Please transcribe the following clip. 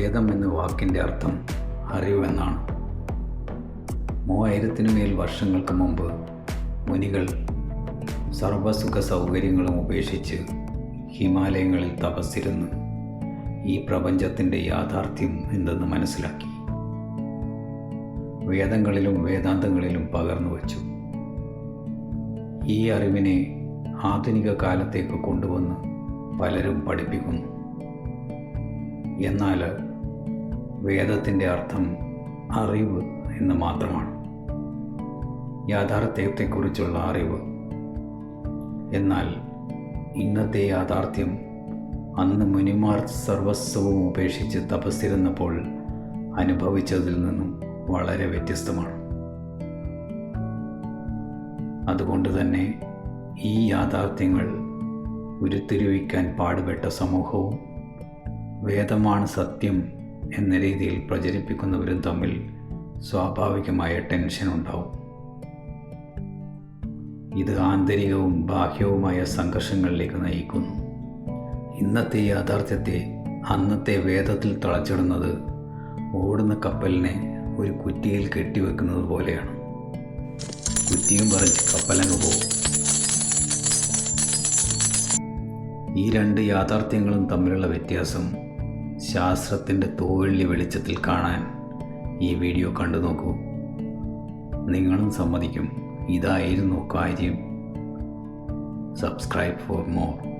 വേദം എന്ന വാക്കിന്റെ അർത്ഥം അറിവെന്നാണ് മൂവായിരത്തിനു മേൽ വർഷങ്ങൾക്ക് മുമ്പ് മുനികൾ സർവസുഖ സൗകര്യങ്ങളും ഉപേക്ഷിച്ച് ഹിമാലയങ്ങളിൽ തപസ്സിരുന്ന്. ഈ പ്രപഞ്ചത്തിന്റെ യാഥാർത്ഥ്യം എന്തെന്ന് മനസ്സിലാക്കി. വേദങ്ങളിലും വേദാന്തങ്ങളിലും പകർന്നു വച്ചു. ഈ അറിവിനെ ആധുനിക കാലത്തേക്ക് കൊണ്ടുവന്ന് പലരും പഠിപ്പിക്കുന്നു. എന്നാൽ വേദത്തിന്റെ അർത്ഥം അറിവ് എന്ന് മാത്രമാണ്. യാഥാർത്ഥ്യത്തെക്കുറിച്ചുള്ള അറിവ്. എന്നാൽ ഇന്നത്തെ യാഥാർത്ഥ്യം അന്ന് മുനിമാർ സർവസ്വവും ഉപേക്ഷിച്ച് തപസ്സിരുന്നപ്പോൾ അനുഭവിച്ചതിൽ നിന്നും വളരെ വ്യത്യസ്തമാണ്. അതുകൊണ്ട് തന്നെ ഈ യാഥാർത്ഥ്യങ്ങൾ ഉരുത്തിരിവിക്കാൻ പാടുപെട്ട സമൂഹവും വേദമാണ് സത്യം എന്ന രീതിയിൽ പ്രചരിപ്പിക്കുന്നവരും തമ്മിൽ സ്വാഭാവികമായ ടെൻഷൻ ഉണ്ടാവും. ഇത് ആന്തരികവും ബാഹ്യവുമായ സംഘർഷങ്ങളിലേക്ക് നയിക്കുന്നു. ഇന്നത്തെ യാഥാർത്ഥ്യത്തെ അന്നത്തെ വേദത്തിൽ തളച്ചിടുന്നത് ഓടുന്ന കപ്പലിനെ ഒരു കുറ്റിയിൽ കെട്ടിവെക്കുന്നത് പോലെയാണ്. കുറ്റിയും പറിച്ച് കപ്പലങ്ങ് പോകും. ഈ രണ്ട് യാഥാർത്ഥ്യങ്ങളും തമ്മിലുള്ള വ്യത്യാസം ശാസ്ത്രത്തിന്റെ തോവള്ളി വെളിച്ചത്തിൽ കാണാൻ ഈ വീഡിയോ കണ്ടു നോക്കൂ. നിങ്ങളും സമ്മതിക്കും. ഇതായിരുന്നു കാര്യം. Subscribe for more